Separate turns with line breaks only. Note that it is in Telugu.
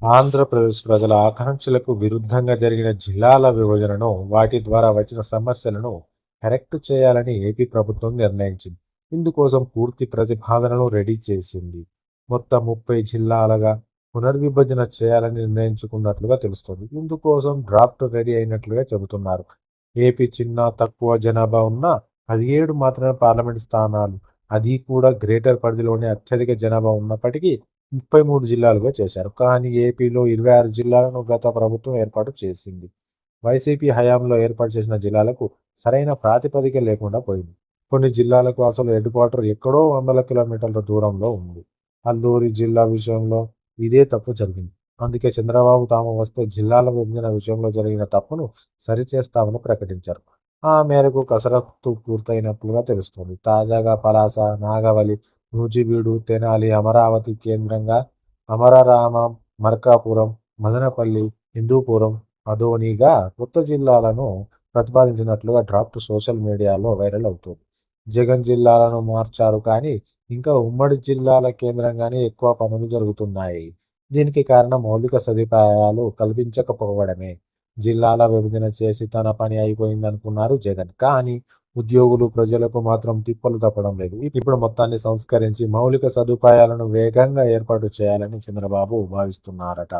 ఆంధ్రప్రదేశ్ ప్రజల ఆకాంక్షలకు విరుద్ధంగా జరిగిన జిల్లాల విభజనను వాటి ద్వారా వచ్చిన సమస్యలను కరెక్ట్ చేయాలని ఏపీ ప్రభుత్వం నిర్ణయించింది. ఇందుకోసం పూర్తి ప్రతిపాదనను రెడీ చేసింది. మొత్తం ముప్పై జిల్లాలుగా పునర్విభజన చేయాలని నిర్ణయించుకున్నట్లుగా తెలుస్తోంది. ఇందుకోసం డ్రాఫ్ట్ రెడీ అయినట్లుగా చెబుతున్నారు. ఏపీ చిన్న తక్కువ జనాభా ఉన్న పదిహేడు మాత్రమే పార్లమెంట్ స్థానాలు. అది కూడా గ్రేటర్ పరిధిలోనే అత్యధిక జనాభా ఉన్నప్పటికీ ముప్పై మూడు జిల్లాలుగా చేశారు. కానీ ఏపీలో ఇరవై ఆరు జిల్లాలను గత ప్రభుత్వం ఏర్పాటు చేసింది. వైసీపీ హయాంలో ఏర్పాటు చేసిన జిల్లాలకు సరైన ప్రాతిపదిక లేకుండా పోయింది. కొన్ని జిల్లాలకు అసలు హెడ్ క్వార్టర్ ఎక్కడో వందల కిలోమీటర్ల దూరంలో ఉంది. అల్లూరి జిల్లా విషయంలో ఇదే తప్పు జరిగింది. అందుకే చంద్రబాబు తాము వస్తే జిల్లాల విభజన విషయంలో జరిగిన తప్పును సరిచేస్తామని ప్రకటించారు. ఆ మేరకు కసరత్తు పూర్తయినట్లుగా తెలుస్తోంది. తాజాగా పలాస నాగవలి నూజివీడు తెనాలి అమరావతి కేంద్రంగా అమరరామ మర్కాపురం మదనపల్లి హిందూపురం అదోనిగా కొత్త జిల్లాలను ప్రతిపాదించినట్లుగా డ్రాఫ్ట్ సోషల్ మీడియాలో వైరల్ అవుతుంది. జగన్ జిల్లాలను మార్చారు కానీ ఇంకా ఉమ్మడి జిల్లాల కేంద్రంగానే ఎక్కువ పనులు జరుగుతున్నాయి. దీనికి కారణం మౌలిక సదుపాయాలు కల్పించకపోవడమే. జిల్లాల విభజన చేసి తన పని అయిపోయిందనుకున్నారు జగన్. కానీ ఉద్యోగులు ప్రజలకు మాత్రం తిప్పలు తప్పడం లేదు. ఇప్పుడు మొత్తాన్ని సంస్కరించి మౌలిక సదుపాయాలను వేగంగా ఏర్పాటు చేయాలని చంద్రబాబు భావిస్తున్నారట.